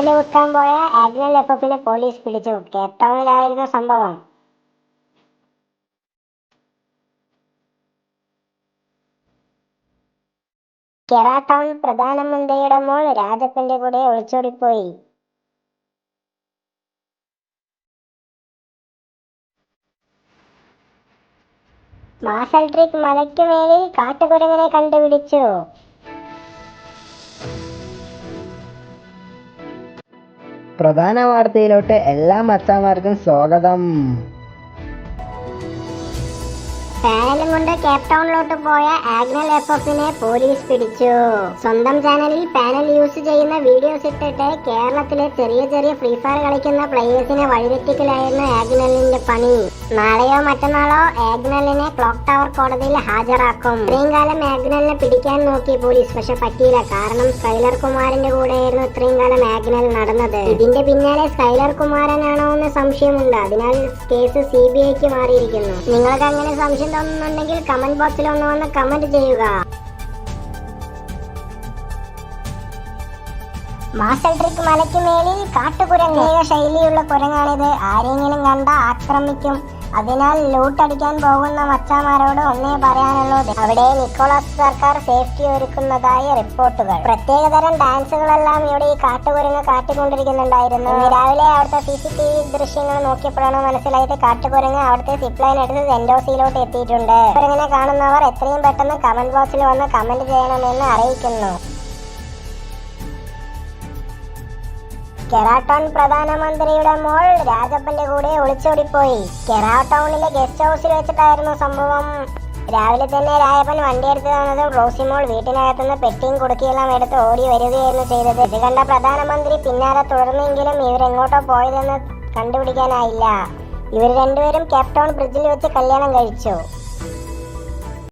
Panel വിൽക്കാൻ പോയ admiral എഫിനെ പോലീസ് പിടിച്ചു. കേപ്പ് സംഭവം. കെറാട്ടൗൺ പ്രധാനമന്ത്രിയുടെ മോൾ രാജപ്പന്റെ കൂടെ ഒളിച്ചോടിപ്പോയി. മാസൽ ട്രിക് മലയ്ക്കുമേലിൽ കാട്ടുകുരങ്ങനെ കണ്ടുപിടിച്ചു. പ്രധാന വാർത്തയിലോട്ട് എല്ലാ മച്ചാന്മാർക്കും സ്വാഗതം. പാനലും കൊണ്ട് കേപ്പ് ടൗണിലോട്ട് പോയ ആഗ്നൽ എഫ് എഫിനെ പോലീസ് പിടിച്ചു. സ്വന്തം ചാനലിൽ പാനൽ യൂസ് ചെയ്യുന്ന വീഡിയോസ് ഇട്ടിട്ട് കേരളത്തിലെ ചെറിയ ചെറിയ ഫ്രീ ഫയർ കളിക്കുന്ന പ്ലേയേഴ്സിനെ വഴിതെറ്റിക്കലായിരുന്നു ആഗ്നലിന്റെ പണി. നാളെയോ മറ്റന്നാളോ ആഗ്നലിനെ ക്ലോക്ക് ടവർ കോടതിയിൽ ഹാജരാക്കും. ഇത്രയും കാലം ആഗ്നലിനെ പിടിക്കാൻ നോക്കി പോലീസ് പക്ഷെ പറ്റിയില്ല. കാരണം സ്കൈലർ കുമാരന്റെ കൂടെയായിരുന്നു ഇത്രയും കാലം ആഗ്നൽ നടന്നത്. ഇതിന്റെ പിന്നാലെ സ്കൈലർ കുമാരനാണോ എന്ന് സംശയമുണ്ട്. അതിനാൽ കേസ് സി ബി ഐക്ക് മാറിയിരിക്കുന്നു. നിങ്ങൾക്ക് അങ്ങനെ സംശയം തോന്നുന്നുണ്ടെങ്കിൽ കമന്റ് ബോക്സിൽ ഒന്ന് വന്ന് കമന്റ് ചെയ്യുക. മാസൽ ട്രിക്ക് മലയ്ക്ക് മേലിൽ കാട്ടുകുരങ്ങ്. ശൈലിയുള്ള കുരങ്ങാണിത്. ആരെങ്കിലും കണ്ട ആക്രമിക്കും. അതിനാൽ ലൂട്ടടിക്കാൻ പോകുന്ന മച്ചാമാരോട് ഒന്നേ പറയാനുള്ളൂ. അവിടെ നിക്കോളാസ് സർക്കാർ സേഫ്റ്റി ഒരുക്കുന്നതായി റിപ്പോർട്ടുകൾ. പ്രത്യേകതരം ഡാൻസുകളെല്ലാം ഇവിടെ ഈ കാട്ടുകുരങ്ങ് കാട്ടിക്കൊണ്ടിരിക്കുന്നുണ്ടായിരുന്നു. രാവിലെ അവിടുത്തെ സി സി ടി വി ദൃശ്യങ്ങൾ നോക്കിയപ്പോഴാണ് മനസ്സിലായത് കാട്ടുകുരങ്ങ് അവിടുത്തെ സിപ്ലൈൻ ലൈൻ എടുത്ത് സെന്റോസിയിലോട്ട് എത്തിയിട്ടുണ്ട്. കുരങ്ങനെ കാണുന്നവർ എത്രയും പെട്ടെന്ന് കമന്റ് ബോക്സിൽ വന്ന് കമന്റ് ചെയ്യണമെന്ന് അറിയിക്കുന്നു. കെറാട്ടോൺ പ്രധാനമന്ത്രിയുടെ മോൾ രാജപ്പന്റെ കൂടെ ഒളിച്ചോടിപ്പോയി. കെറാട്ടോണിലെ ഗസ്റ്റ് ഹൗസിൽ വെച്ചിട്ടായിരുന്നു സംഭവം. രാവിലെ തന്നെ രാജപ്പൻ വണ്ടി എടുത്തു തന്നതും റോസിമോൾ വീട്ടിനകത്തുനിന്ന് പെട്ടിയും കുടുക്കിയെല്ലാം എടുത്ത് ഓടി വരികയായിരുന്നു ചെയ്തത്. ഇത് കണ്ട പ്രധാനമന്ത്രി പിന്നാലെ തുടർന്നെങ്കിലും ഇവരെങ്ങോട്ടോ പോയതെന്ന് കണ്ടുപിടിക്കാനായില്ല. ഇവർ രണ്ടുപേരും കേപ്ടൗൺ ബ്രിഡ്ജിൽ വെച്ച് കല്യാണം കഴിച്ചു.